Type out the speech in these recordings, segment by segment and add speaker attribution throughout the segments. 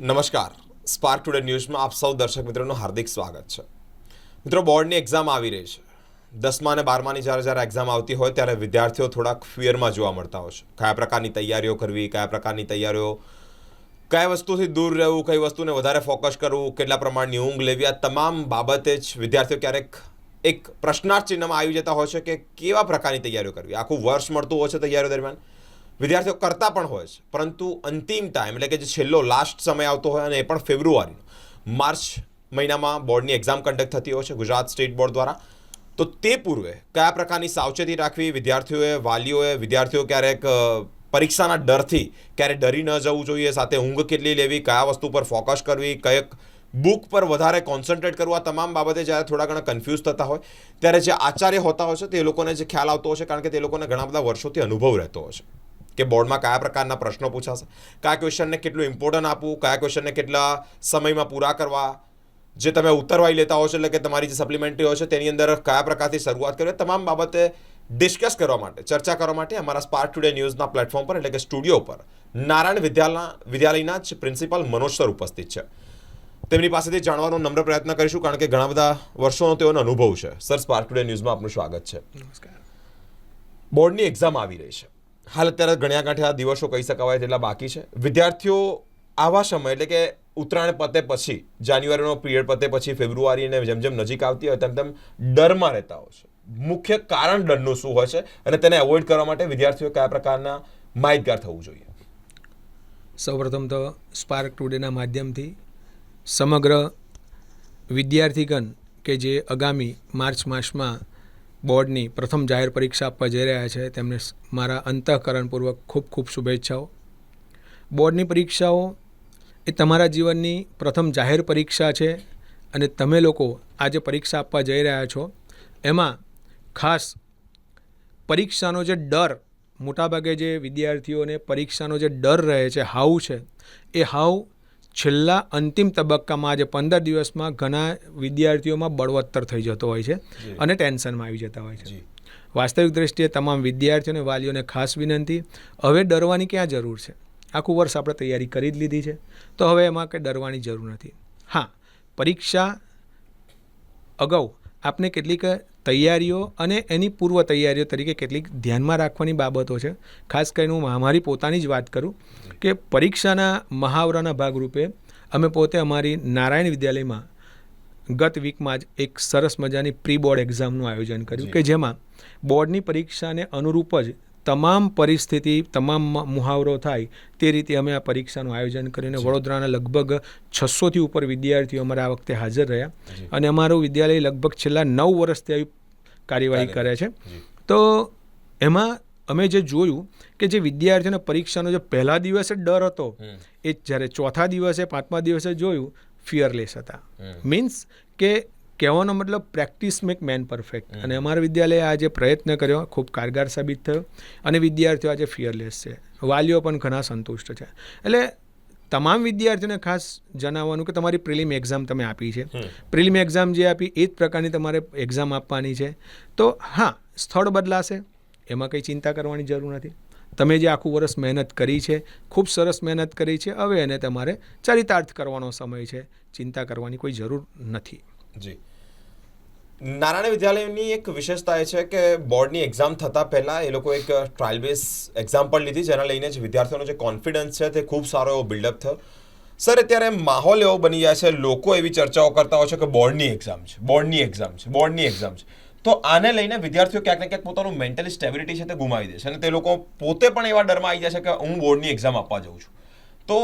Speaker 1: નમસ્કાર. Spark today ન્યૂઝમાં આપ સૌ દર્શક મિત્રોનું હાર્દિક સ્વાગત છે. મિત્રો, બોર્ડની એક્ઝામ આવી રહી છે. દસમા અને બારમાની જ્યારે જ્યારે એક્ઝામ આવતી હોય ત્યારે વિદ્યાર્થીઓ થોડાક ફિયરમાં જોવા મળતા હોય છે. કયા પ્રકારની તૈયારીઓ કરવી, કયા પ્રકારની તૈયારીઓ, કયા વસ્તુથી દૂર રહેવું, કઈ વસ્તુને વધારે ફોકસ કરવું, કેટલા પ્રમાણની ઊંઘ લેવી, આ તમામ બાબતે જ વિદ્યાર્થીઓ ક્યારેક એક પ્રશ્નાર્થ ચિહ્નમાં આવી જતા હોય છે કે કેવા પ્રકારની તૈયારીઓ કરવી. આખું વર્ષ મળતું હોય છે તૈયારીઓ દરમિયાન? વિદ્યાર્થીઓ કરતા પણ હોય છે. પરંતુ અંતિમ ટાઈમ એટલે કે જે છેલ્લો લાસ્ટ સમય આવતો હોય અને એ પણ ફેબ્રુઆરીનો. માર્ચ મહિનામાં બોર્ડની એક્ઝામ કન્ડક્ટ થતી હોય છે ગુજરાત સ્ટેટ બોર્ડ દ્વારા. તો તે પૂર્વે કયા પ્રકારની સાવચેતી રાખવી? વિદ્યાર્થીઓએ, વાલીઓએ, વિદ્યાર્થીઓ ક્યારેક પરીક્ષાના ડરથી ક્યારે ડરી ન જવું જોઈએ, સાથે ઊંઘ કેટલી લેવી, કયા વસ્તુ પર ફોકસ કરવી, કયક બુક પર વધારે કોન્સન્ટ્રેટ કરવું, આ તમામ બાબતે જ્યારે થોડા ઘણા કન્ફ્યુઝ થતા હોય, ત્યારે જે આચાર્ય હોતા હોય છે તે લોકોને જે ખ્યાલ આવતો હોય છે, કારણ કે તે લોકોને ઘણા બધા વર્ષોથી અનુભવ રહેતો હશે કે બોર્ડમાં કયા પ્રકારના પ્રશ્નો પૂછાશે? કયા ક્વેશ્ચનને કેટલું ઇમ્પોર્ટન્ટ આપવું? કયા ક્વેશ્ચનને કેટલા સમયમાં પૂરા કરવા? જે તમે ઉત્તરવાઈ લેતા હો છો એટલે કે તમારી જે સપ્લિમેન્ટરી હોય છે તેની અંદર કયા પ્રકારથી શરૂઆત કરવી? તમામ બાબતે ડિસ્કસ કરવા માટે ચર્ચા કરવા માટે અમારા સ્પાર્ક ટુડે ન્યૂઝના પ્લેટફોર્મ પર એટલે કે સ્ટુડિયો પર નારાયણ વિદ્યાલયના વિદ્યાલયના જ પ્રિન્સિપાલ મનોજ સર ઉપસ્થિત છે. તેમની પાસેથી જાણવાનો નમ્ર પ્રયત્ન કરીશું કારણ કે ઘણા બધા વર્ષોનો તેઓનો અનુભવ છે. સર સ્પાર્ક ટુડે ન્યૂઝમાં આપનું સ્વાગત છે.
Speaker 2: નમસ્કાર.
Speaker 1: બોર્ડની એક્ઝામ આવી રહી છે. હાલ અત્યારે ગણ્યા ગાંઠ્યા દિવસો કહી શકાય તેટલા બાકી છે. વિદ્યાર્થીઓ આવા સમય એટલે કે ઉત્તરાયણ પતે પછી, જાન્યુઆરીનો પિરિયડ પતે પછી, ફેબ્રુઆરી અને જેમ જેમ નજીક આવતી હોય તેમ તેમ ડરમાં રહેતા હોય છે. મુખ્ય કારણ ડરનું શું હોય છે અને તેને એવોઇડ કરવા માટે વિદ્યાર્થીઓ કયા પ્રકારના માહિતગાર થવું જોઈએ?
Speaker 2: સૌપ્રથમ તો સ્પાર્ક ટુડેના માધ્યમથી સમગ્ર વિદ્યાર્થીગણ કે જે આગામી માર્ચ માસમાં બોર્ડની પ્રથમ જાહેર પરીક્ષા આપવા જઈ રહ્યા છે. તેમને મારા અંતઃકરણપૂર્વક ખૂબ ખૂબ શુભેચ્છાઓ. બોર્ડની પરીક્ષાઓ એ તમારા જીવનની પ્રથમ જાહેર પરીક્ષા છે અને તમે લોકો આજે પરીક્ષા આપવા જઈ રહ્યા છો. એમાં ખાસ પરીક્ષાનો જે ડર મોટાભાગે જે વિદ્યાર્થીઓને પરીક્ષાનો જે ડર રહે છે હાવ છે, એ હાવ છેલ્લા અંતિમ તબક્કામાં આજે પંદર દિવસમાં ઘણા વિદ્યાર્થીઓમાં બળવત્તર થઈ જતો હોય છે અને ટેન્શનમાં આવી જતા હોય છે. વાસ્તવિક દ્રષ્ટિએ તમામ વિદ્યાર્થીઓ અને વાલીઓને ખાસ વિનંતી હવે ડરવાની ક્યાં જરૂર છે? આખું વર્ષ આપણે તૈયારી કરી જ લીધી છે તો હવે એમાં કંઈ ડરવાની જરૂર નથી. હા પરીક્ષા અગાઉ આપને કેટલીક તૈયારીઓ અને એની પૂર્વ તૈયારીઓ તરીકે કેટલીક ધ્યાનમાં રાખવાની બાબતો છે. ખાસ કરીને હું મારી પોતાની જ વાત કરું કે પરીક્ષાના મહાવરાના ભાગરૂપે અમે પોતે અમારી નારાયણ વિદ્યાલયમાં ગત વીકમાં જ એક સરસ મજાની પ્રી બોર્ડ એક્ઝામનું આયોજન કર્યું કે જેમાં બોર્ડની પરીક્ષાને અનુરૂપ જ તમામ પરિસ્થિતિ તમામ મુહાવરો થાય તે રીતે અમે આ પરીક્ષાનું આયોજન કરીને વડોદરાના લગભગ છસોથી ઉપર વિદ્યાર્થીઓ અમારા આ વખતે હાજર રહ્યા. અને અમારું વિદ્યાલય લગભગ છેલ્લા નવ વર્ષથી આવી કાર્યવાહી કરે છે. તો એમાં અમે જે જોયું કે જે વિદ્યાર્થીઓને પરીક્ષાનો જે પહેલા દિવસે ડર હતો એ જ્યારે ચોથા દિવસે પાંચમા દિવસે જોયું ફિયરલેસ હતા. મીન્સ કે કહેવાનો મતલબ પ્રેક્ટિસ મેક મેન પરફેક્ટ અને અમારા વિદ્યાલયે આજે પ્રયત્ન કર્યો ખૂબ કારગર સાબિત થયો. અને વિદ્યાર્થીઓ આજે ફિયરલેસ છે. વાલીઓ પણ ઘણા સંતુષ્ટ છે. એટલે તમામ વિદ્યાર્થીઓને ખાસ જણાવવાનું કે તમારી પ્રિલિમ એક્ઝામ તમે આપી છે. પ્રિલિમ એક્ઝામ જે આપી એ જ પ્રકારની તમારે એક્ઝામ આપવાની છે. તો હા સ્થળ બદલાશે. એમાં કંઈ ચિંતા કરવાની જરૂર નથી. તમે જે આખું વર્ષ મહેનત કરી છે ખૂબ સરસ મહેનત કરી છે હવે એને તમારે ચરિતાર્થ કરવાનો સમય છે. ચિંતા કરવાની કોઈ જરૂર નથી.
Speaker 1: જી. નારાયણ વિદ્યાલયની એક વિશેષતા એ છે કે બોર્ડની એક્ઝામ થતાં પહેલાં એ લોકો એક ટ્રાયલ બેઝ એક્ઝામ પણ લીધી, જેના લઈને જ વિદ્યાર્થીઓનો જે કોન્ફિડન્સ છે તે ખૂબ સારો એવો બિલ્ડઅપ થયો. સર અત્યારે માહોલ એવો બની જાય છે, લોકો એવી ચર્ચાઓ કરતા હોય છે કે બોર્ડની એક્ઝામ છે, બોર્ડની એક્ઝામ છે, બોર્ડની એક્ઝામ છે. તો આને લઈને વિદ્યાર્થીઓ ક્યાંક ને ક્યાંક પોતાનું મેન્ટલી સ્ટેબિલિટી છે તે ગુમાવી દે છે અને તે લોકો પોતે પણ એવા ડરમાં આવી જાય છે કે હું બોર્ડની એક્ઝામ આપવા જાઉં છું. તો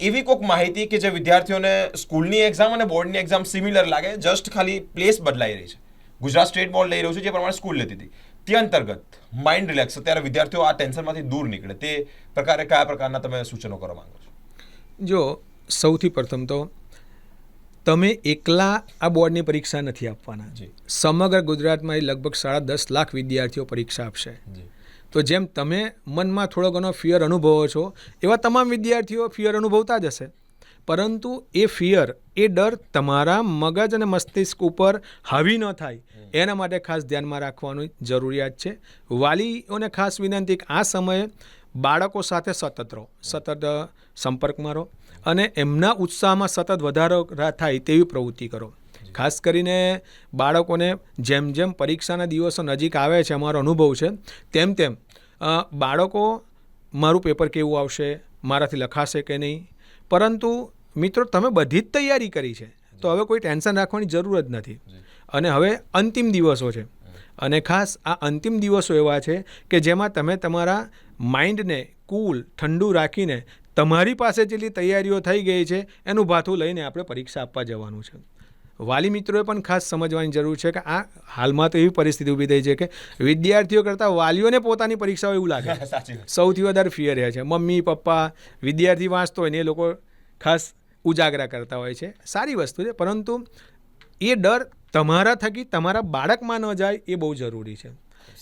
Speaker 1: એવી કોઈક માહિતી કે જે વિદ્યાર્થીઓને સ્કૂલની એક્ઝામ અને બોર્ડની એક્ઝામ સિમિલર લાગે જસ્ટ ખાલી પ્લેસ બદલાઈ રહી છે. ગુજરાત સ્ટેટ બોર્ડ લઈ રહ્યું છે જે પ્રમાણે સ્કૂલ લેતી હતી. તે અંતર્ગત માઇન્ડ રિલેક્સ ત્યારે વિદ્યાર્થીઓ આ ટેન્શનમાંથી દૂર નીકળે. તે પ્રકારે કયા પ્રકારના તમે સૂચનો કરવા માંગો છો?
Speaker 2: જો સૌથી પ્રથમ તો તમે એકલા આ બોર્ડની પરીક્ષા નથી આપવાના.
Speaker 1: જી.
Speaker 2: સમગ્ર ગુજરાતમાં એ લગભગ સાડા દસ લાખ વિદ્યાર્થીઓ પરીક્ષા આપશે.
Speaker 1: જી.
Speaker 2: તો જેમ તમે મનમાં થોડો ઘણો ફિયર અનુભવો છો એવા તમામ વિદ્યાર્થીઓ ફિયર અનુભવતા જ હશે. પરંતુ એ ફિયર એ ડર તમારા મગજ અને મસ્તિષ્ક ઉપર હાવી ન થાય. એના માટે ખાસ ધ્યાનમાં રાખવાની જરૂરિયાત છે. વાલીઓને ખાસ વિનંતી કે આ સમયે બાળકો સાથે સતત રહો. સતત સંપર્કમાં રહો અને એમના ઉત્સાહમાં સતત વધારો થાય તેવી પ્રવૃત્તિ કરો. ખાસ કરીને બાળકોને જેમ જેમ પરીક્ષાના દિવસો નજીક આવે છે અમારો અનુભવ છે તેમ તેમ બાળકો મારું પેપર કેવું આવશે મારાથી લખાશે કે નહીં? પરંતુ મિત્રો તમે બધી જ તૈયારી કરી છે. તો હવે કોઈ ટેન્શન રાખવાની જરૂર જ નથી. અને હવે અંતિમ દિવસો છે. અને ખાસ આ અંતિમ દિવસો એવા છે કે જેમાં તમે તમારા માઇન્ડને કૂલ ઠંડુ રાખીને તમારી પાસે જેટલી તૈયારીઓ થઈ ગઈ છે એનું ભાથું લઈને આપણે પરીક્ષા આપવા જવાનું છે. વાલી મિત્રોએ પણ ખાસ સમજવાની જરૂર છે કે આ હાલમાં તો એવી પરિસ્થિતિ ઊભી થઈ છે કે વિદ્યાર્થીઓ કરતાં વાલીઓને પોતાની પરીક્ષાઓ એવું લાગે. છે. સૌથી વધારે ફિયર રહે છે. મમ્મી પપ્પા વિદ્યાર્થી વાંચતો હોય ને એ લોકો ખાસ ઉજાગરા કરતા હોય છે. સારી વસ્તુ છે પરંતુ એ ડર તમારા થકી તમારા બાળકમાં ન જાય એ બહુ જરૂરી છે.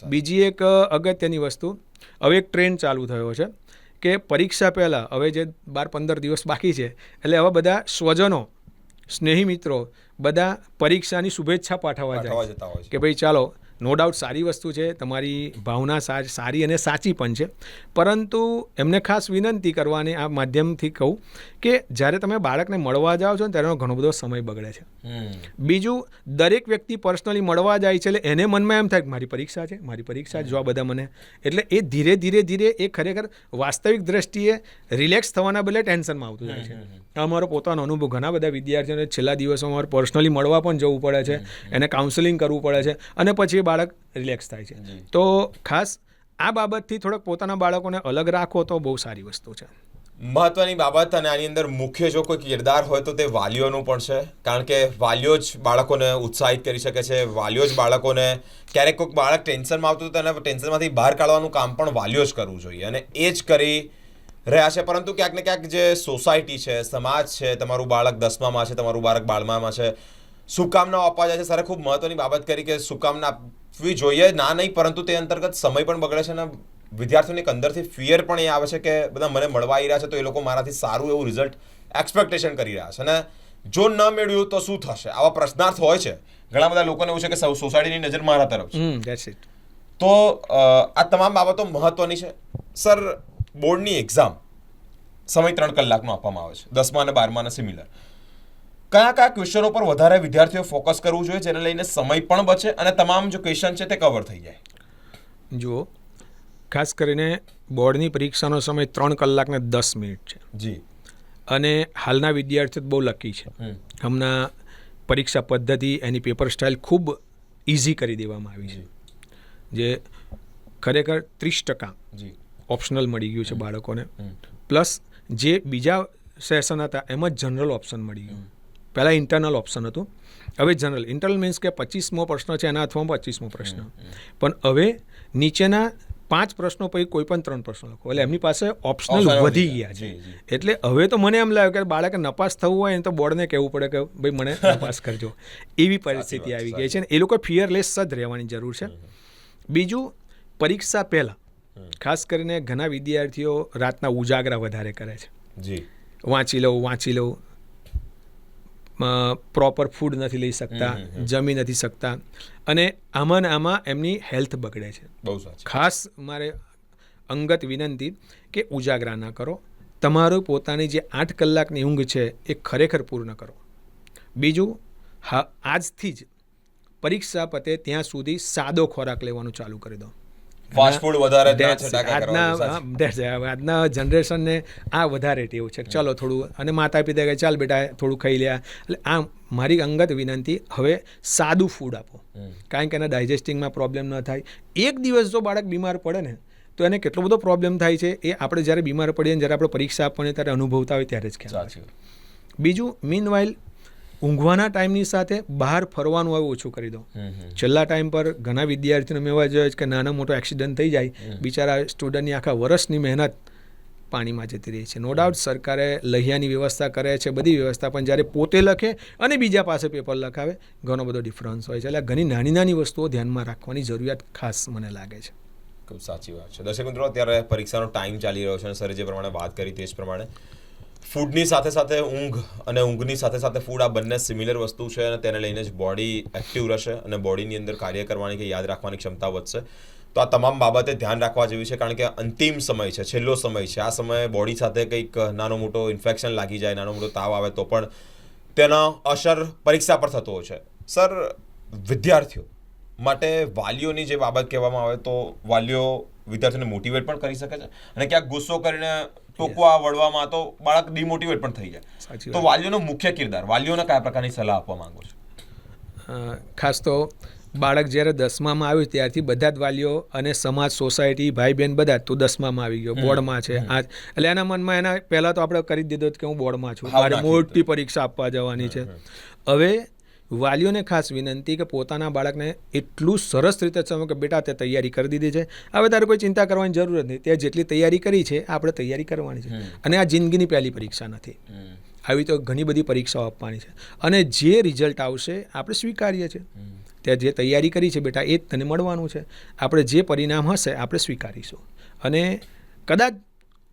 Speaker 2: બીજી એક અગત્યની વસ્તુ હવે એક ટ્રેન્ડ ચાલુ થયો છે કે પરીક્ષા પહેલાં હવે જે બાર પંદર દિવસ બાકી છે એટલે હવે બધા સ્વજનો સ્નેહી મિત્રો બધા પરીક્ષાની શુભેચ્છા પાઠવવા જાય છે.
Speaker 1: જતા હોય
Speaker 2: કે ભાઈ ચાલો નો ડાઉટ સારી વસ્તુ છે તમારી ભાવના સારી અને સાચી પણ છે પરંતુ એમને ખાસ વિનંતી કરવાની આ માધ્યમથી કહું કે જ્યારે તમે બાળકને મળવા જાઓ છો ને ત્યારે ઘણો બધો સમય બગડે છે. બીજું દરેક વ્યક્તિ પર્સનલી મળવા જાય છે એટલે એને મનમાં એમ થાય કે મારી પરીક્ષા છે મારી પરીક્ષા જો આ બધા મને એટલે એ ધીરે ધીરે ધીરે એ ખરેખર વાસ્તવિક દ્રષ્ટિએ રિલેક્સ થવાના બદલે ટેન્શનમાં આવતું જાય છે. અમારો પોતાનો અનુભવ ઘણા બધા વિદ્યાર્થીઓને છેલ્લા દિવસોમાં અમારે પર્સનલી મળવા પણ જવું પડે છે એને કાઉન્સેલિંગ કરવું પડે છે અને પછી એ બાળક રિલેક્સ થાય છે. તો ખાસ આ બાબતથી થોડોક પોતાના બાળકોને અલગ રાખો તો બહુ સારી વસ્તુ છે.
Speaker 1: મહત્વની બાબત અને આની અંદર મુખ્ય જો કોઈ કિરદાર હોય તો તે વાલીઓનું પણ છે. કારણ કે વાલીઓ જ બાળકોને ઉત્સાહિત કરી શકે છે. વાલીઓ જ બાળકોને ક્યારેક કોઈક બાળક ટેન્શનમાં આવતું તો એને ટેન્શનમાંથી બહાર કાઢવાનું કામ પણ વાલીઓ જ કરવું જોઈએ અને એ જ કરી રહ્યા છે. પરંતુ ક્યાંક ને ક્યાંક જે સોસાયટી છે, સમાજ છે, તમારું બાળક દસમામાં છે, તમારું બાળક બારમામાં છે, શુભકામનાઓ આપવા જાય છે. સરે ખૂબ મહત્વની બાબત કરી કે શુભકામના આપવી જોઈએ. ના નહીં, પરંતુ તે અંતર્ગત સમય પણ બગડે છે અને વિદ્યાર્થીઓની એક અંદરથી ફિયર પણ એ આવે છે કે બધા મને મળવા આવી રહ્યા છે તો એ લોકો મારાથી સારું એવું રિઝલ્ટ એક્સપેક્ટેશન કરી રહ્યા છે. અને જો ન મેળવ્યું તો શું થશે? આવા પ્રશ્નાર્થ હોય છે. ઘણા બધા લોકોને એવું છે કે સોસાયટીની નજર મારા તરફ છે. તો આ તમામ બાબતો મહત્વની છે. સર બોર્ડની એક્ઝામ સમય ત્રણ કલાકનો આપવામાં આવે છે. દસમા અને બારમાને સિમિલર કયા કયા ક્વેશ્ચનો પર વધારે વિદ્યાર્થીઓ ફોકસ કરવું જોઈએ જેને લઈને સમય પણ બચે અને તમામ જો ક્વેશ્ચન છે તે કવર થઈ જાય?
Speaker 2: જુઓ ખાસ કરીને બોર્ડની પરીક્ષાનો સમય ત્રણ કલાકને દસ મિનિટ છે.
Speaker 1: જી.
Speaker 2: અને હાલના વિદ્યાર્થીઓ બહુ લકી છે. હમણાં પરીક્ષા પદ્ધતિ એની પેપર સ્ટાઇલ ખૂબ ઇઝી કરી દેવામાં આવી છે. જે. ખરેખર ત્રીસ ટકા ઓપ્શનલ મળી ગયું છે બાળકોને. પ્લસ જે બીજા સેશન હતા એમાં જનરલ ઓપ્શન મળી ગયું. પહેલાં ઇન્ટરનલ ઓપ્શન હતું. હવે જનરલ ઇન્ટરનલ મીન્સ કે પચીસમો પ્રશ્ન છે એના અથવા પચીસમો પ્રશ્ન. પણ હવે નીચેના પાંચ પ્રશ્નો પછી કોઈ પણ ત્રણ પ્રશ્નો લખો. એટલે એમની પાસે ઓપ્શનલ વધી ગયા છે. એટલે હવે તો મને એમ લાગે કે બાળકે નપાસ થવું હોય ને તો બોર્ડને કહેવું પડે કે ભાઈ મને નપાસ કરજો. એવી પરિસ્થિતિ આવી ગઈ છે ને એ લોકો ફિયરલેસ જ રહેવાની જરૂર છે. બીજું પરીક્ષા પહેલાં ખાસ કરીને ઘણા વિદ્યાર્થીઓ રાતના ઉજાગરા વધારે કરે છે.
Speaker 1: જી.
Speaker 2: વાંચી લઉં વાંચી લઉં પ્રોપર ફૂડ નથી લઈ શકતા જમી નથી શકતા. અને આમાં ને આમાં એમની હેલ્થ બગડે છે.
Speaker 1: બહુ
Speaker 2: ખાસ મારે અંગત વિનંતી કે ઉજાગરા ના કરો. તમારું પોતાની જે આઠ કલાકની ઊંઘ છે એ ખરેખર પૂર્ણ કરો. બીજું હા આજથી જ પરીક્ષા પતે ત્યાં સુધી સાદો ખોરાક લેવાનું ચાલુ કરી દો.
Speaker 1: ફાસ્ટ ફૂડ વધારે
Speaker 2: આજના આજના જનરેશનને આ વધારે ટેવ છે. ચલો થોડું અને માતા પિતા કહે ચાલ બેટા થોડું ખાઈ લે. એટલે આ મારી અંગત વિનંતી હવે સાદું ફૂડ આપો. કારણ કે એના ડાયજેસ્ટિંગમાં પ્રોબ્લેમ ન થાય. એક દિવસ જો બાળક બીમાર પડે ને તો એને કેટલો બધો પ્રોબ્લેમ થાય છે એ આપણે જ્યારે બીમાર પડીએ જ્યારે આપણે પરીક્ષા આપવાની ત્યારે અનુભવતા હોય ત્યારે જ ખ્યાલ. બીજું મીન ઊંઘવાના ટાઈમની સાથે બહાર ફરવાનું હવે ઓછું કરી દો
Speaker 1: હમ, હમ.
Speaker 2: છેલ્લા ટાઈમ પર ઘણા વિદ્યાર્થીઓને મેં એવા જોયા છે કે નાનો મોટો એક્સિડન્ટ થઈ જાય બિચારા સ્ટુડન્ટની આખા વર્ષની મહેનત પાણીમાં જતી રહી છે. નો ડાઉટ સરકારે લહિયાની વ્યવસ્થા કરે છે બધી વ્યવસ્થા પણ જ્યારે પોતે લખે અને બીજા પાસે પેપર લખાવે ઘણો બધો ડિફરન્સ હોય છે. એટલે ઘણી નાની નાની વસ્તુઓ ધ્યાનમાં રાખવાની જરૂરિયાત ખાસ મને લાગે છે.
Speaker 1: ખૂબ સાચી વાત છે. દર્શક મિત્રો અત્યારે પરીક્ષાનો ટાઈમ ચાલી રહ્યો છે અને સરે જે પ્રમાણે વાત કરી તે જ પ્રમાણે ફૂડની સાથે સાથે ઊંઘ અને ઊંઘની સાથે સાથે ફૂડ આ બંને સિમિલર વસ્તુ છે અને તેને લઈને જ બોડી એક્ટિવ રહેશે અને બોડીની અંદર કાર્ય કરવાની કે યાદ રાખવાની ક્ષમતા વધશે. તો આ તમામ બાબતે ધ્યાન રાખવા જેવી છે કારણ કે અંતિમ સમય છે, છેલ્લો સમય છે. આ સમયે બોડી સાથે કંઈક નાનો મોટો ઇન્ફેક્શન લાગી જાય, નાનો મોટો તાવ આવે તો પણ તેનો અસર પરીક્ષા પર થતો હોય છે. સર વિદ્યાર્થીઓ માટે વાલીઓની જે બાબત કહેવામાં આવે તો વાલીઓ વિદ્યાર્થીઓને મોટિવેટ પણ કરી શકે છે અને ક્યાંક ગુસ્સો કરીને ટોકવા વળવામાં તો બાળક ડિમોટિવેટ પણ થઈ જાય. તો વાલીઓનો મુખ્ય કિરદાર વાલીઓને કયા પ્રકારની સલાહ આપવા માંગો છો?
Speaker 2: ખાસ તો બાળક જ્યારે દસમામાં આવ્યું ત્યારથી બધા જ વાલીઓ અને સમાજ સોસાયટી ભાઈ બહેન બધા તું દસમામાં આવી ગયો બોર્ડમાં છે. આ એટલે એના મનમાં એના પહેલાં તો આપણે કરી દીધો કે હું બોર્ડમાં છું. મારે. મોટી પરીક્ષા આપવા જવાની છે. હવે વાલીઓને ખાસ વિનંતી કે પોતાના બાળકને એટલું સરસ રીતે સમજો કે બેટા તે તૈયારી કરી દીધી છે. હવે તારે કોઈ ચિંતા કરવાની જરૂર નથી નહીં. તે જેટલી તૈયારી કરી છે આપણે તૈયારી કરવાની છે. અને આ જિંદગીની પહેલી પરીક્ષા નથી. આવી તો ઘણી બધી પરીક્ષાઓ આપવાની છે. અને જે રિઝલ્ટ આવશે આપણે સ્વીકારીએ છીએ. તે જે તૈયારી કરી છે બેટા એ જ તને મળવાનું છે. આપણે જે પરિણામ હશે આપણે સ્વીકારીશું. અને કદાચ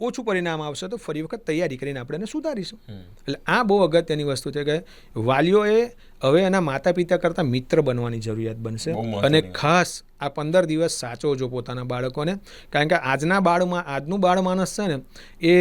Speaker 2: ઓછું પરિણામ આવશે તો ફરી વખત તૈયારી કરીને આપણે એને સુધારીશું. એટલે આ બહુ અગત્યની વસ્તુ છે કે વાલીઓએ હવે એના માતા પિતા કરતાં મિત્ર બનવાની જરૂરિયાત બનશે. અને ખાસ આ પંદર દિવસ સાચવજો પોતાના બાળકોને કારણ કે આજના બાળમાં આજનું બાળ માણસ છે ને એ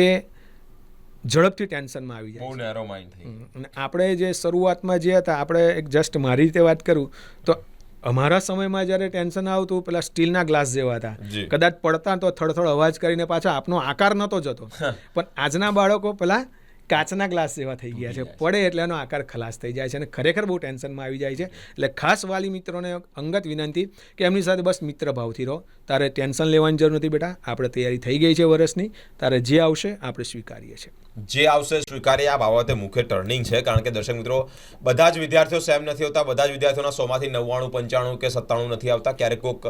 Speaker 2: ઝડપથી ટેન્શનમાં આવી જાય
Speaker 1: નેરો માઇન્ડ
Speaker 2: અને આપણે જે શરૂઆતમાં જે હતા આપણે એક જસ્ટ મારી રીતે વાત કરું તો અમારા સમયમાં જ્યારે ટેન્શન આવતું પેલા સ્ટીલના ગ્લાસ જેવા હતા. કદાચ પડતા તો થડથડ અવાજ કરીને પાછા આપનો આકાર નહોતો જતો. પણ આજના બાળકો પેલા કાચના ગ્લાસ જેવા થઈ ગયા છે. પડે એટલે એનો આકાર ખલાસ થઈ જાય છે અને ખરેખર બહુ ટેન્શનમાં આવી જાય છે. એટલે ખાસ વાલી મિત્રોને અંગત વિનંતી કે એમની સાથે બસ મિત્ર ભાવથી રહો. તારે ટેન્શન લેવાની જરૂર નથી બેટા. આપણે તૈયારી થઈ ગઈ છે વર્ષની. તારે જે આવશે આપણે સ્વીકારીએ છીએ.
Speaker 1: જે આવશે સ્વીકારીએ. આ બાબતે મુખ્ય ટર્નિંગ છે. કારણ કે દર્શક મિત્રો બધા જ વિદ્યાર્થીઓ સેમ નથી હોતા. બધા જ વિદ્યાર્થીઓના સોમાંથી નવ્વાણું પંચાણું કે સત્તાણું નથી આવતા. ક્યારેક કોઈક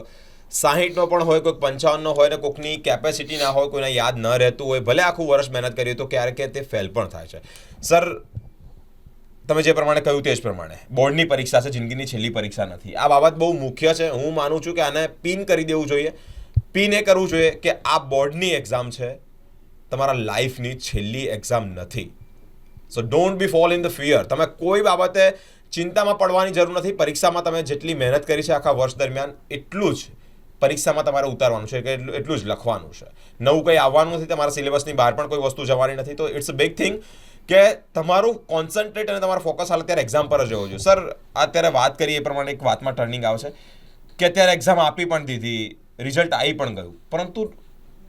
Speaker 1: સાહીઠનો પણ હોય, કોઈક પંચાવનનો હોય ને કોઈકની કેપેસિટી ના હોય, કોઈને યાદ ન રહેતું હોય, ભલે આખું વર્ષ મહેનત કરી તો તો ક્યારેક તે ફેલ પણ થાય છે. સર તમે જે પ્રમાણે કહ્યું તે જ પ્રમાણે, બોર્ડની પરીક્ષા છે, જિંદગીની છેલ્લી પરીક્ષા નથી. આ બાબત બહુ મુખ્ય છે. હું માનું છું કે આને પિન કરી દેવું જોઈએ. પિન એ કરવું જોઈએ કે આ બોર્ડની એક્ઝામ છે, તમારા લાઈફની છેલ્લી એક્ઝામ નથી. So don't be fall in the fear તમે કોઈ બાબતે ચિંતામાં પડવાની જરૂર નથી. પરીક્ષામાં તમે જેટલી મહેનત કરી છે આખા વર્ષ દરમિયાન, એટલું જ પરીક્ષામાં તમારે ઉતારવાનું છે કે એટલું એટલું જ લખવાનું છે. નવું કંઈ આવવાનું નથી, તમારા સિલેબસની બહાર પણ કોઈ વસ્તુ જવાની નથી, તો ઇટ્સ અ બિગ થિંગ કે તમારું કોન્સન્ટ્રેટ અને તમારું ફોકસ હાલ અત્યારે એક્ઝામ પર જ રહેવું જોઈએ. સર અત્યારે વાત કરીએ, એ પ્રમાણે એક વાતમાં ટર્નિંગ આવશે કે અત્યારે એક્ઝામ આપી પણ દીધી રિઝલ્ટ આવી પણ ગયું. પરંતુ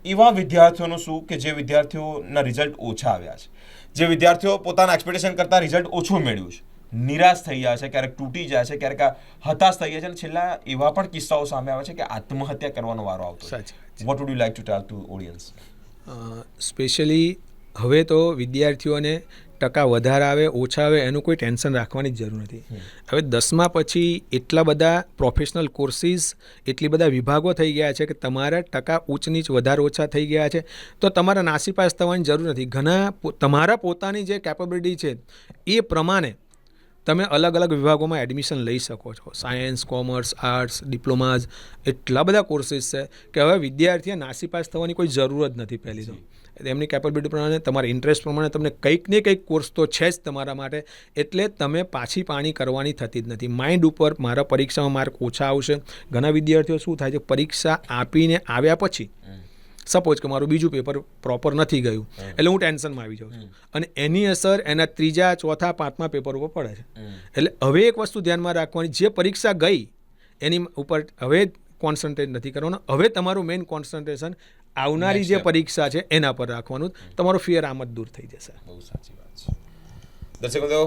Speaker 1: એવા વિદ્યાર્થીઓનું શું કે જે વિદ્યાર્થીઓના રિઝલ્ટ ઓછા આવ્યા છે? જે વિદ્યાર્થીઓ પોતાના એક્સપેક્ટેશન કરતાં રિઝલ્ટ ઓછું મેળવ્યું છે. નિરાશ થઈ જાય છે ક્યારેક તૂટી જાય છે ક્યારેક હતાશ થઈ જાય છે. અને છેલ્લા એવા પણ કિસ્સાઓ સામે આવે છે કે આત્મહત્યા કરવાનો વારો આવતો what would you like to tell to audience
Speaker 2: specially હવે તો વિદ્યાર્થીઓને ટકા વધારે આવે ઓછા આવે એનું કોઈ ટેન્શન રાખવાની જ જરૂર નથી. હવે દસમા પછી એટલા બધા પ્રોફેશનલ કોર્સિસ એટલી બધા વિભાગો થઈ ગયા છે કે તમારા ટકા ઊંચ નીચ વધારે ઓછા થઈ ગયા છે. તો તમારા નાસીપાસ થવાની જરૂર નથી. ઘણા તમારા પોતાની જે કેપેબિલિટી છે એ પ્રમાણે તમે અલગ અલગ વિભાગોમાં એડમિશન લઈ શકો છો. સાયન્સ કોમર્સ આર્ટ્સ ડિપ્લોમાઝ એટલા બધા કોર્સીસ છે કે હવે વિદ્યાર્થીએ નાસીપાસ થવાની કોઈ જરૂર જ નથી પહેલી તો એમની કેપેબિલિટી પ્રમાણે તમારા ઇન્ટરેસ્ટ પ્રમાણે તમને કંઈક ને કંઈક કોર્સ તો છે જ તમારા માટે એટલે તમે પાછી પાણી કરવાની થતી જ નથી. માઇન્ડ ઉપર મારા પરીક્ષામાં માર્ક ઓછા આવશે. ઘણા વિદ્યાર્થીઓ શું થાય છે? પરીક્ષા આપીને આવ્યા પછી સપોઝ કે મારું બીજું પેપર પ્રોપર નથી ગયું એટલે હું ટેન્શનમાં આવી જાઉં છું. અને એની અસર એના ત્રીજા ચોથા પાંચમા પેપર ઉપર પડે છે. એટલે હવે એક વસ્તુ ધ્યાનમાં રાખવાની જે પરીક્ષા ગઈ એની ઉપર હવે કોન્સન્ટ્રેટ નથી કરવાનું. હવે તમારું મેઇન કોન્સન્ટ્રેશન આવનારી જે પરીક્ષા છે એના પર રાખવાનું. તમારો ફિયર આમ જ દૂર થઈ જશે.
Speaker 1: બહુ સાચી વાત છે. દર્શકો મિત્રો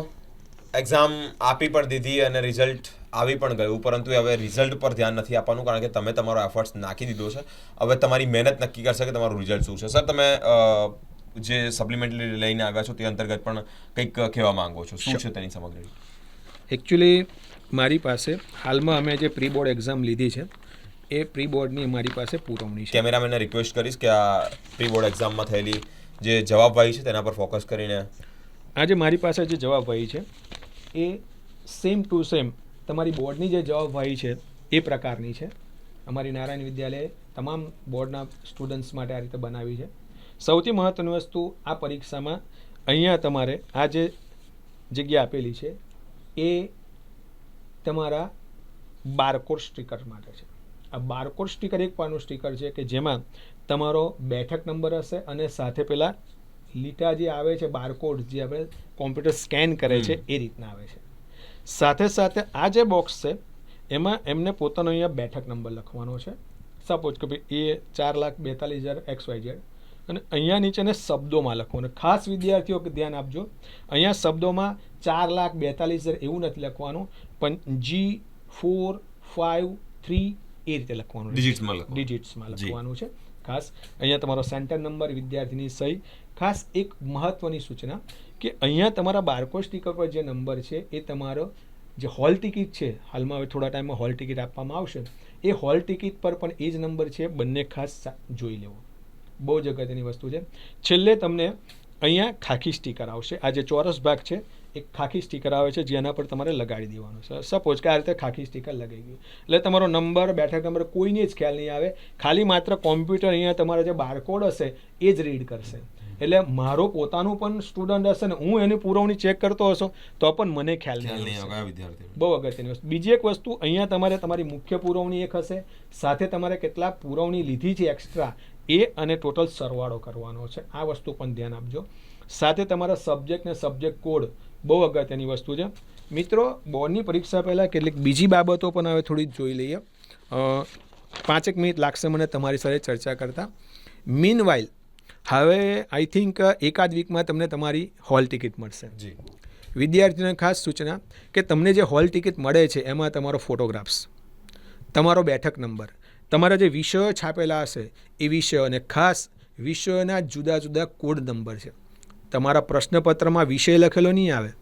Speaker 1: એક્ઝામ આપી પણ દીધી અને રિઝલ્ટ આવી પણ ગયું પરંતુ હવે રિઝલ્ટ પર ધ્યાન નથી આપવાનું કારણ કે તમે તમારો એફર્ટ્સ નાખી દીધો છે. હવે તમારી મહેનત નક્કી કરશે કે તમારું રિઝલ્ટ શું છે. સર તમે જે સપ્લિમેન્ટરી લઈને આવ્યા છો તે અંતર્ગત પણ કંઈક કહેવા માંગો છો? શું છે તેની સામગ્રી?
Speaker 2: એકચ્યુઅલી મારી પાસે હાલમાં અમે જે પ્રી બોર્ડ એક્ઝામ લીધી છે એ પ્રી બોર્ડની મારી પાસે પુરવણી છે.
Speaker 1: કેમેરામેનને રિક્વેસ્ટ કરીશ કે આ પ્રી બોર્ડ એક્ઝામમાં થયેલી જે જવાબવાહી છે તેના પર ફોકસ કરીને.
Speaker 2: આજે મારી પાસે જે જવાબવાહી છે એ સેમ ટુ સેમ તમારી બોર્ડની જે જવાબવાહી છે એ પ્રકારની છે. અમારી નારાયણ વિદ્યાલયે તમામ બોર્ડના સ્ટુડન્ટ્સ માટે આ રીતે બનાવી છે. સૌથી મહત્ત્વની વસ્તુ આ પરીક્ષામાં અહીંયા તમારે આ જે જગ્યા આપેલી છે એ તમારા બારકોડ સ્ટીકર માટે છે. આ બારકોડ સ્ટીકર એક પાનું સ્ટીકર છે કે જેમાં તમારો બેઠક નંબર હશે અને સાથે પેલા લીટા જે આવે છે બારકોડ જે આપણે કોમ્પ્યુટર સ્કેન કરે છે એ રીતના આવે છે. સાથે સાથે આ જે બોક્સ છે એમાં એમને પોતાનો અહીંયા બેઠક નંબર લખવાનો છે. સપોઝ કે ભાઈ એ ચાર લાખ બેતાલીસ હજાર એક્સ વાય ઝેડ. અને અહીંયા નીચેને શબ્દોમાં લખવાનું ખાસ વિદ્યાર્થીઓ કે ધ્યાન આપજો અહીંયા શબ્દોમાં ચાર લાખ બેતાલીસ હજાર એવું નથી લખવાનું પણ જી ફોર ફાઇવ થ્રી એ રીતે લખવાનું
Speaker 1: ડિજિટ્સમાં
Speaker 2: ડિજિટ્સમાં લખવાનું. છે. ખાસ અહીંયા તમારો સેન્ટર નંબર વિદ્યાર્થીની સહી. ખાસ એક મહત્વની સૂચના કે અહીંયા તમારા બારકોડ સ્ટીકર પર જે નંબર છે, એ તમારો જે હોલ ટિકિટ છે, હાલમાં હવે થોડા ટાઈમમાં હોલ ટિકિટ આપવામાં આવશે, એ હોલ ટિકિટ પર પણ એ જ નંબર છે, બંને ખાસ જોઈ લેવો. બહુ જ અગત્યની વસ્તુ છે. છેલ્લે તમને અહીંયા ખાખી સ્ટીકર આવશે. આ જે ચોરસ ભાગ છે, એક ખાખી સ્ટીકર આવે છે, જેના પર તમારે લગાડી દેવાનું છે. સપોઝ કે આ રીતે ખાખી સ્ટીકર લગાવી ગયું એટલે તમારો નંબર બેઠક નંબર કોઈને જ ખ્યાલ નહીં આવે. ખાલી માત્ર કોમ્પ્યુટર અહીંયા તમારા જે બારકોડ હશે, એ જ રીડ કરશે. એટલે મારો પોતાનું પણ સ્ટુડન્ટ હશે ને હું એની પુરવણી ચેક કરતો હશો તો પણ મને ખ્યાલ નહીં બહુ અગત્યની વસ્તુ. બીજી એક વસ્તુ અહીંયા તમારે તમારી મુખ્ય પુરવણી એક હશે સાથે તમારે કેટલા પુરવણી લીધી છે એક્સ્ટ્રા એ અને ટોટલ સરવાળો કરવાનો છે. આ વસ્તુ પણ ધ્યાન આપજો. સાથે તમારા સબ્જેક્ટ ને સબ્જેક્ટ કોડ બહુ અગત્યની વસ્તુ છે. મિત્રો બોર્ડની પરીક્ષા પહેલાં કેટલીક બીજી બાબતો પણ હવે થોડી જોઈ લઈએ. પાંચેક મિનિટ લાગશે મને તમારી સાથે ચર્ચા કરતાં. મીન વાઇલ હવે આઈ થિંક એકાદ વીકમાં તમને તમારી હોલ ટિકિટ મળશે.
Speaker 1: જી.
Speaker 2: વિદ્યાર્થીઓને ખાસ સૂચના કે તમને જે હોલ ટિકિટ મળે છે એમાં તમારો ફોટોગ્રાફ્સ તમારો બેઠક નંબર તમારા જે વિષયો છાપેલા હશે એ વિષયો અને ખાસ વિષયોના જુદા જુદા કોડ નંબર છે. તમારા પ્રશ્નપત્રમાં વિષય લખેલો નહીં આવે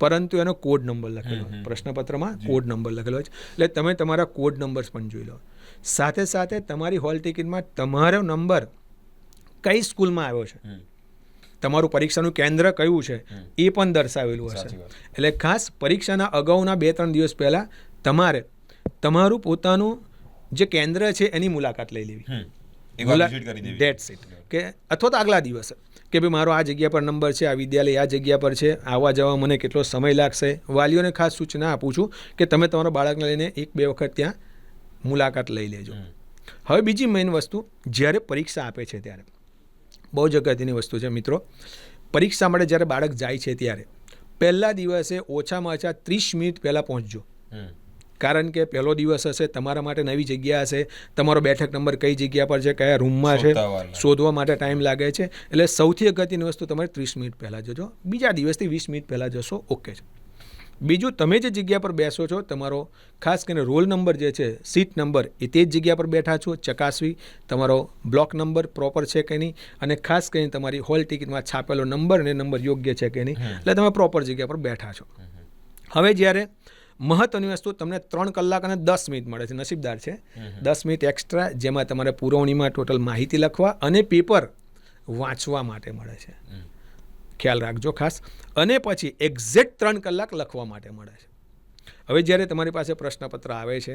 Speaker 2: પરંતુ એનો કોડ નંબર લખેલો પ્રશ્નપત્રમાં કોડ નંબર લખેલો છે એટલે તમે તમારા કોડ નંબર્સ પણ જોઈ લો. સાથે સાથે તમારી હોલ ટિકિટમાં તમારો નંબર કઈ સ્કૂલમાં આવ્યો છે? તમારું પરીક્ષાનું કેન્દ્ર કયું છે? એ પણ દર્શાવેલું હશે. એટલે ખાસ પરીક્ષાના અગાઉના બે ત્રણ દિવસ પહેલાં તમારે તમારું પોતાનું જે કેન્દ્ર છે એની મુલાકાત લઈ લેવી. ડેટ્સ ઇટ કે અથવા તો આગલા દિવસે કે ભાઈ મારો આ જગ્યા પર નંબર છે આ વિદ્યાલય આ જગ્યા પર છે આવવા જવા મને કેટલો સમય લાગશે? વાલીઓને ખાસ સૂચના આપું છું કે તમે તમારા બાળકને લઈને એક બે વખત ત્યાં મુલાકાત લઈ લેજો. હવે બીજી મેઇન વસ્તુ જ્યારે પરીક્ષા આપે છે ત્યારે બહુ જ અગત્યની વસ્તુ છે મિત્રો. પરીક્ષા માટે જ્યારે બાળક જાય છે ત્યારે પહેલા દિવસે ઓછામાં ઓછા ત્રીસ મિનિટ પહેલાં પહોંચજો. કારણ કે પહેલો દિવસ હશે તમારા માટે નવી જગ્યા હશે તમારો બેઠક નંબર કઈ જગ્યા પર છે કયા રૂમમાં છે. શોધવા માટે ટાઈમ લાગે છે. એટલે સૌથી અગત્યની વસ્તુ તમારે ત્રીસ મિનિટ પહેલાં જજો. બીજા દિવસથી વીસ મિનિટ પહેલાં જશો ઓકે છે. બીજું તમે જે જગ્યા પર બેસો છો તમારો ખાસ કરીને રોલ નંબર જે છે સીટ નંબર એ તે જ જગ્યા પર બેઠા છો ચકાસવી. તમારો બ્લોક નંબર પ્રોપર છે કે નહીં? અને ખાસ કરીને તમારી હોલ ટિકિટમાં છાપેલો નંબર અને નંબર યોગ્ય છે કે નહીં? એટલે તમે પ્રોપર જગ્યા પર બેઠા છો. હવે જ્યારે મહત્વની વસ્તુ તમને ત્રણ કલાક અને દસ મિનિટ મળે છે નસીબદાર છે. દસ મિનિટ એક્સ્ટ્રા જેમાં તમારે પુરવણીમાં ટોટલ માહિતી લખવા અને પેપર વાંચવા માટે મળે છે. ખ્યાલ રાખજો ખાસ. અને પછી એક્ઝેક્ટ ત્રણ કલાક લખવા માટે મળે છે. હવે જ્યારે તમારી પાસે પ્રશ્નપત્ર આવે છે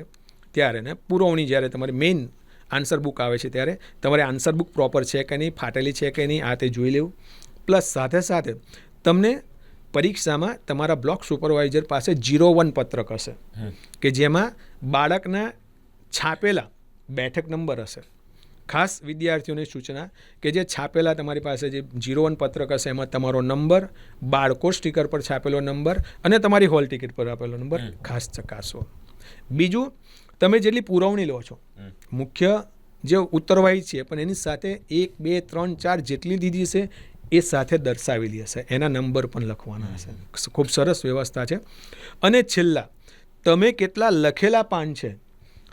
Speaker 2: ત્યારે ને પુરવણી જ્યારે તમારી મેઇન આન્સર બુક આવે છે ત્યારે તમારે આન્સર બુક પ્રોપર છે કે નહીં ફાટેલી છે કે નહીં આ તે જોઈ લેવું. પ્લસ સાથે સાથે તમને પરીક્ષામાં તમારા બ્લોક સુપરવાઇઝર પાસે જીરો વન પત્રક હશે કે જેમાં બાળકના છાપેલા બેઠક નંબર હશે. ખાસ વિદ્યાર્થીઓની સૂચના કે જે છાપેલા તમારી પાસે જે જીરો વન પત્રક હશે એમાં તમારો નંબર બાળકો સ્ટીકર પર છાપેલો નંબર અને તમારી હોલ ટિકિટ પર આપેલો નંબર ખાસ ચકાસો. બીજું તમે જેટલી પુરવણી લો છો મુખ્ય જે ઉત્તરવાહી છે પણ એની સાથે એક બે ત્રણ ચાર જેટલી દીધી છે એ સાથે દર્શાવેલી હશે. એના નંબર પણ લખવાના હશે. ખૂબ સરસ વ્યવસ્થા છે. અને છેલ્લા તમે કેટલા લખેલા પાન છે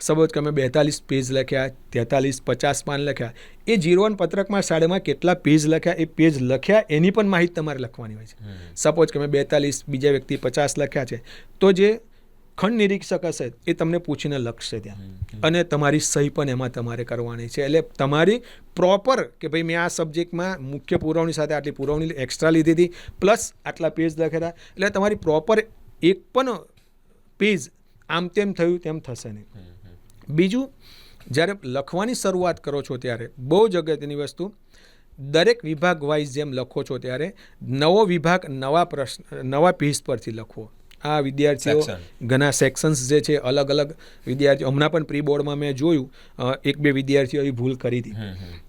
Speaker 2: સપોઝ કે અમે બેતાલીસ પેજ લખ્યા તેતાલીસ પચાસ પાન લખ્યા. એ જીરો વન પત્રકમાં શાળામાં કેટલા પેજ લખ્યા એ પેજ લખ્યા એની પણ માહિતી તમારે લખવાની હોય છે. સપોઝ કે અમે બેતાલીસ બીજા વ્યક્તિ પચાસ લખ્યા છે તો જે ખંડ નિરીક્ષક હશે એ તમને પૂછીને લખશે ત્યાં. અને તમારી સહી પણ એમાં તમારે કરવાની છે. એટલે તમારી પ્રોપર કે ભાઈ મેં આ સબ્જેક્ટમાં મુખ્ય પુરવણી સાથે આટલી પુરવણી એક્સ્ટ્રા લીધી હતી પ્લસ આટલા પેજ લખેલા એટલે તમારી પ્રોપર એક પણ પેજ આમ તેમ થયું તેમ થશે નહીં. બીજું જ્યારે લખવાની શરૂઆત કરો છો ત્યારે બહુ જ અગત્યની વસ્તુ દરેક વિભાગ વાઇઝ જેમ લખો છો ત્યારે નવો વિભાગ નવા પ્રશ્ન નવા પીસ પરથી લખવો. આ વિદ્યાર્થીઓ ઘણા સેક્શન્સ જે છે અલગ અલગ વિદ્યાર્થીઓ હમણાં પણ પ્રી બોર્ડમાં મેં જોયું એક બે વિદ્યાર્થીઓએ ભૂલ કરી હતી.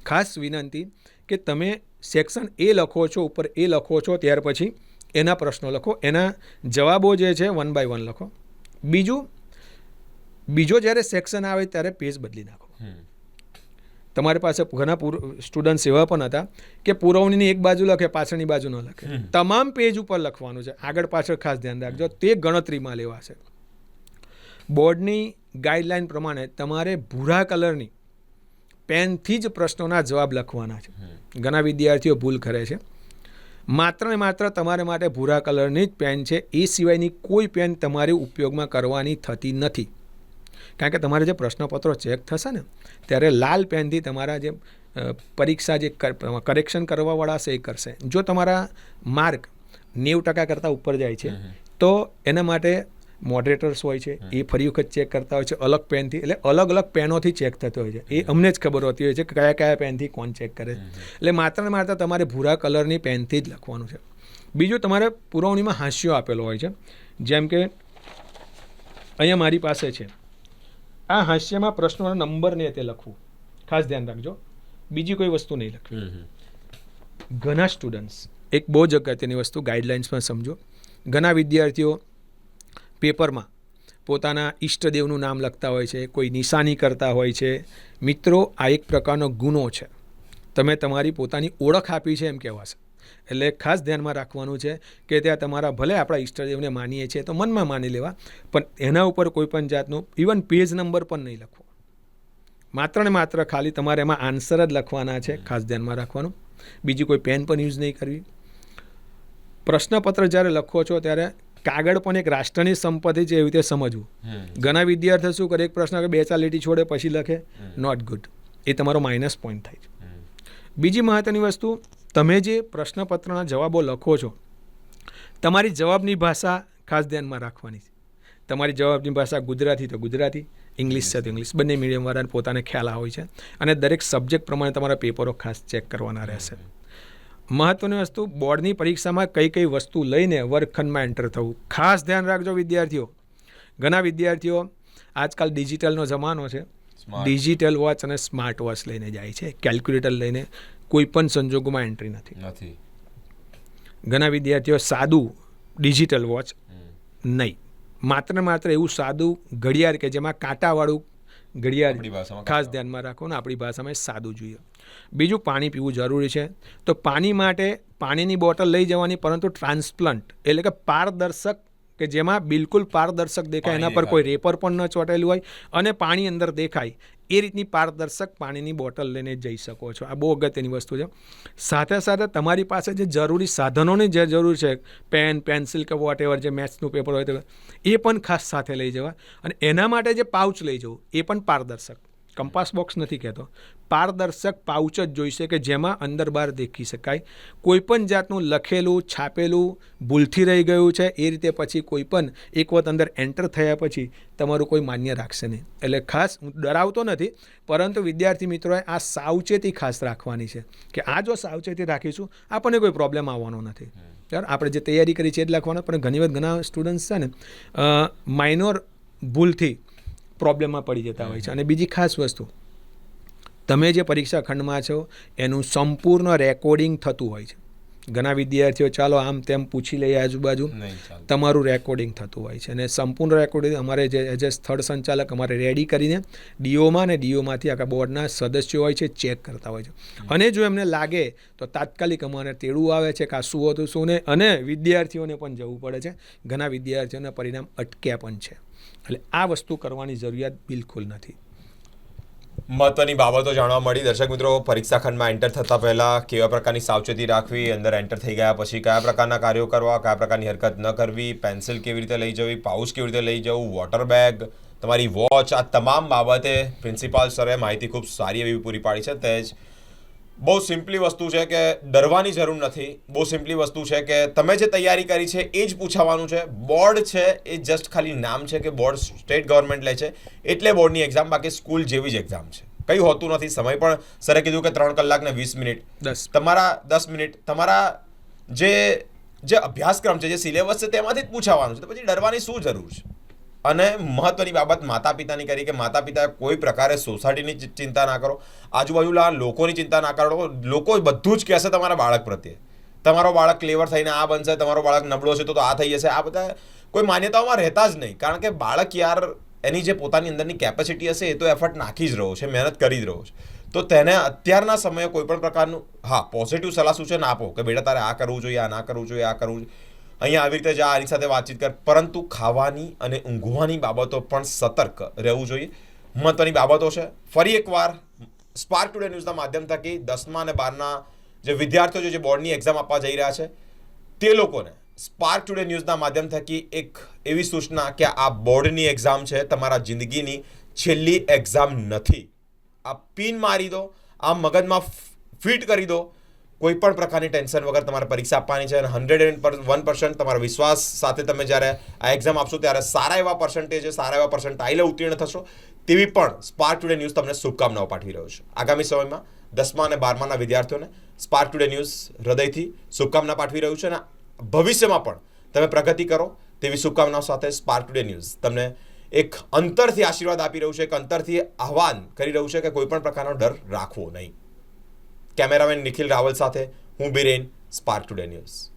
Speaker 2: ખાસ વિનંતી કે તમે સેક્શન એ લખો છો ઉપર એ લખો છો ત્યાર પછી એના પ્રશ્નો લખો. એના જવાબો જે છે વન બાય વન લખો. બીજું બીજો જ્યારે સેક્શન આવે ત્યારે પેજ બદલી નાખો. તમારી પાસે ઘણા પૂર સ્ટુડન્ટ્સ એવા પણ હતા કે પુરવણીની એક બાજુ લખે પાછળની બાજુ ન લખે. તમામ પેજ ઉપર લખવાનું છે. આગળ પાછળ ખાસ ધ્યાન રાખજો. તે ગણતરીમાં લેવાશે. બોર્ડની ગાઈડલાઈન પ્રમાણે તમારે ભૂરા કલરની પેનથી જ પ્રશ્નોના જવાબ લખવાના છે. ઘણા વિદ્યાર્થીઓ ભૂલ કરે છે. માત્ર ને માત્ર તમારે માટે ભૂરા કલરની જ પેન છે. એ સિવાયની કોઈ પેન તમારે ઉપયોગમાં કરવાની થતી નથી. કારણ કે તમારે જે પ્રશ્નપત્રો ચેક થશે ને ત્યારે લાલ પેનથી તમારા જે પરીક્ષા જે કરેક્શન કરવાવાળા છે એ કરશે. જો તમારા માર્ક નેવું ટકા કરતાં ઉપર જાય છે તો એના માટે મોડરેટર્સ હોય છે એ ફરી વખત ચેક કરતા હોય છે અલગ પેનથી એટલે અલગ અલગ પેનોથી ચેક થતો હોય છે. એ અમને જ ખબર હોતી હોય છે કે કયા કયા પેનથી કોણ ચેક કરે એટલે માત્ર ને માત્ર તમારે ભૂરા કલરની પેનથી જ લખવાનું છે. બીજું તમારે પુરવણીમાં હાસ્યો આપેલો હોય છે જેમ કે અહીંયા મારી પાસે છે. આ હાસ્યમાં પ્રશ્નોના નંબર ને તે લખવું. ખાસ ધ્યાન રાખજો. બીજી કોઈ વસ્તુ નહીં લખવી. ઘણા સ્ટુડન્ટ્સ એક બહુ જ અગત્યની વસ્તુ ગાઈડલાઇન્સમાં સમજો. ઘણા વિદ્યાર્થીઓ પેપરમાં પોતાના ઈષ્ટદેવનું નામ લખતા હોય છે કોઈ નિશાની કરતા હોય છે. મિત્રો આ એક પ્રકારનો ગુનો છે. તમે તમારી પોતાની ઓળખ આપી છે એમ કહેવાશે. એટલે ખાસ ધ્યાનમાં રાખવાનું છે કે ત્યાં તમારા ભલે આપણા ઈષ્ટદેવને માનીએ છીએ તો મનમાં માની લેવા પણ એના ઉપર કોઈ પણ જાતનું ઇવન પેજ નંબર પણ નહીં લખવો. માત્ર ને માત્ર ખાલી તમારે એમાં આન્સર જ લખવાના છે ખાસ ધ્યાનમાં રાખવાનું. બીજી કોઈ પેન પણ યુઝ નહીં કરવી. પ્રશ્નપત્ર જ્યારે લખો છો ત્યારે કાગળ પણ એક રાષ્ટ્રની સંપત્તિ છે એવી રીતે સમજવું. ઘણા વિદ્યાર્થીઓ શું કરે એક પ્રશ્ન કે બે ચાર લીટી છોડે પછી લખે. નોટ ગુડ એ તમારો માઇનસ પોઈન્ટ થાય છે. બીજી મહત્વની વસ્તુ તમે જે પ્રશ્નપત્રના જવાબો લખો છો તમારી જવાબની ભાષા ખાસ ધ્યાનમાં રાખવાની છે. તમારી જવાબની ભાષા ગુજરાતી તો ગુજરાતી ઇંગ્લિશ છે તો ઇંગ્લિશ બંને મીડિયમવાળાને પોતાને ખ્યાલ હોય છે અને દરેક સબ્જેક્ટ પ્રમાણે તમારા પેપરો ખાસ ચેક કરવાના રહેશે. મહત્વની વસ્તુ બોર્ડની પરીક્ષામાં કઈ કઈ વસ્તુ લઈને વર્ગખંડમાં એન્ટર થવું. ખાસ ધ્યાન રાખજો વિદ્યાર્થીઓ. ઘણા વિદ્યાર્થીઓ આજકાલ ડિજિટલનો જમાનો છે. ડિજિટલ વોચ અને સ્માર્ટ વોચ લઈને જાય છે. કેલ્ક્યુલેટર લઈને કોઈ પણ સંજોગોમાં એન્ટ્રી નથી.
Speaker 1: નથી.
Speaker 2: ઘણા વિદ્યાર્થીઓ સાદું ડિજિટલ વોચ નહીં. માત્ર માત્ર એવું સાદું ઘડિયાળ કે જેમાં કાંટાવાળું ઘડિયાળ ખાસ ધ્યાનમાં રાખો ને આપણી ભાષામાં સાદું જોઈએ. બીજું પાણી પીવું જરૂરી છે. તો પાણી માટે પાણીની બોટલ લઈ જવાની પરંતુ ટ્રાન્સપ્લન્ટ એટલે કે પારદર્શક કે જેમાં બિલકુલ પારદર્શક દેખાય એના પર કોઈ રેપર પણ ન ચોટેલું હોય અને પાણી અંદર દેખાય. એ રીતની પારદર્શક પાણીની બોટલ લઈને જઈ શકો છો. આ બહુ અગત્યની વસ્તુ છે. સાથે સાથે તમારી પાસે જે જરૂરી સાધનોની જે જરૂર છે, પેન, પેન્સિલ કે વોટ એવર જે મેથ્સનું પેપર હોય તો, એ પણ ખાસ સાથે લઈ જવા અને એના માટે જે પાઉચ લઈ જવું, એ પણ પારદર્શક. કંપાસ બોક્સ નથી કહેતો. પારદર્શક પાઉચ જ જોઈશે કે જેમાં અંદર બહાર દેખી શકાય. કોઈ પણ જાતનું લખેલું, છાપેલું ભૂલથી રહી ગયું છે, એ રીતે પછી કોઈપણ એક વખત અંદર એન્ટર થયા પછી તમારું કોઈ માન્ય રાખશે નહીં. એટલે ખાસ હું ડરાવતો નથી, પરંતુ વિદ્યાર્થી મિત્રોએ આ સાવચેતી ખાસ રાખવાની છે કે આ જો સાવચેતી રાખીશું, આપણને કોઈ પ્રોબ્લેમ આવવાનો નથી. બરાબર? આપણે જે તૈયારી કરી છે એ જ લખવાનો, પણ ઘણી વખત ઘણા સ્ટુડન્ટ્સ છે ને માઇનોર ભૂલથી પ્રોબ્લેમમાં પડી જતા હોય છે. અને બીજી ખાસ વસ્તુ તમે જે પરીક્ષા ખંડમાં છો એનું સંપૂર્ણ રેકોર્ડિંગ થતું હોય છે. ઘણા વિદ્યાર્થીઓ ચાલો આમ તેમ પૂછી લઈએ આજુબાજુ. તમારું રેકોર્ડિંગ થતું હોય છે. અને સંપૂર્ણ રેકોર્ડિંગ અમારે જે એઝ એ સ્થળ સંચાલક અમારે રેડી કરીને ડીઓમાં અને ડીઓમાંથી આખા બોર્ડના સદસ્યો હોય છે ચેક કરતા હોય છે. અને જો એમને લાગે તો તાત્કાલિક અમારે તેડું આવે છે કે આ શું હતું શું ને અને વિદ્યાર્થીઓને પણ જવું પડે છે. ઘણા વિદ્યાર્થીઓના પરિણામ અટક્યા પણ છે. એટલે આ વસ્તુ કરવાની જરૂરિયાત બિલકુલ નથી.
Speaker 1: મહત્વની બાબતો જાણવા મળી. દર્શક મિત્રો, પરીક્ષા ખંડમાં એન્ટર થતા પહેલા કેવા પ્રકારની સાવચેતી રાખવી, અંદર એન્ટર થઈ ગયા પછી કયા પ્રકારના કાર્યો કરવા, કયા પ્રકારની હરકત ન કરવી પેન્સિલ કેવી રીતે લઈ જવી પાઉચ કેવી રીતે લઈ જવું વોટર બેગ તમારી વોચ આ તમામ બાબતે પ્રિન્સિપાલ સરે માહિતી ખૂબ સારી એવી પૂરી પાડી છે. તે જ બહુ સિમ્પલી વસ્તુ છે કે ડરવાની જરૂર નથી. બહુ સિમ્પલી વસ્તુ છે કે તમે જે તૈયારી કરી છે એ જ પૂછાવાનું છે. બોર્ડ છે એ જસ્ટ ખાલી નામ છે કે બોર્ડ સ્ટેટ ગવર્મેન્ટ લે છે. એટલે બોર્ડની એક્ઝામ બાકી સ્કૂલ જેવી જ એક્ઝામ છે. કંઈ હોતું નથી. સમય પણ સરે કીધું કે ત્રણ કલાક ને વીસ મિનિટ.
Speaker 2: દસ.
Speaker 1: તમારા દસ મિનિટ તમારા જે જે અભ્યાસક્રમ છે જે સિલેબસ છે તેમાંથી જ પૂછાવાનું છે. તો પછી ડરવાની શું જરૂર છે? અને મહત્વની બાબત માતા પિતાની કરી કે માતા પિતા કોઈ પ્રકારે સોસાયટીની ચિંતા ના કરો. આજુબાજુના લોકોની ચિંતા ના કરો. લોકો બધું જ કહેશે તમારા બાળક પ્રત્યે. તમારો બાળક ક્લેવર થઈને આ બનશે, તમારો બાળક નબળો છે તો આ થઈ જશે. આ બધા કોઈ માન્યતાઓમાં રહેતા જ નહીં. કારણ કે બાળક યાર એની જે પોતાની અંદરની કેપેસિટી હશે એ તો એફર્ટ નાખી જ રહ્યો છે, મહેનત કરી જ રહ્યો છે. તો તેને અત્યારના સમયે કોઈ પણ પ્રકારનું, હા પોઝિટિવ સલાહ સૂચન આપો કે બેટા તારે આ કરવું જોઈએ, આ ના કરવું જોઈએ, આ કરવું જોઈએ. અહીંયા આવી રીતે જ આની સાથે વાતચીત કર. પરંતુ ખાવાની અને ઊંઘવાની બાબતો પણ સતર્ક રહેવું જોઈએ. મહત્વની બાબતો છે. ફરી એકવાર સ્પાર્ક ટુડે ન્યૂઝના માધ્યમ થકી દસમા અને બારના જે વિદ્યાર્થીઓ જે બોર્ડની એક્ઝામ આપવા જઈ રહ્યા છે, તે લોકોને સ્પાર્ક ટુડે ન્યૂઝના માધ્યમ થકી એક એવી સૂચના કે આ બોર્ડની એક્ઝામ છે, તમારા જિંદગીની છેલ્લી એક્ઝામ નથી. આ પિન મારી દો, આ મગજમાં ફિટ કરી દો કોઈ પણ પ્રકારની ટેન્શન વગર તમારે પરીક્ષા આપવાની છે અને હંડ્રેડ એન્ડ વન પર્સન્ટ તમારા વિશ્વાસ સાથે તમે જ્યારે આ એક્ઝામ આપશો ત્યારે સારા એવા પર્સન્ટેજ સારા એવા પર્સન્ટાઇલે ઉત્તીર્ણ થશો તેવી પણ સ્પાર્ક ટુડે ન્યૂઝ તમને શુભકામનાઓ પાઠવી રહ્યો છે. આગામી સમયમાં દસમા અને બારમાના વિદ્યાર્થીઓને સ્પાર્ક ટુડે ન્યૂઝ હૃદયથી શુભકામના પાઠવી રહ્યું છે અને ભવિષ્યમાં પણ તમે પ્રગતિ કરો તેવી શુભકામનાઓ સાથે સ્પાર્ક ટુડે ન્યૂઝ તમને એક અંતરથી આશીર્વાદ આપી રહ્યું છે, એક અંતરથી આહવાન કરી રહ્યું છે કે કોઈ પણ પ્રકારનો ડર રાખવો નહીં. કેમેરામેન નિખિલ રાવલ સાથે હું બિરેન સ્પાર્ક ટુડે ન્યૂઝ.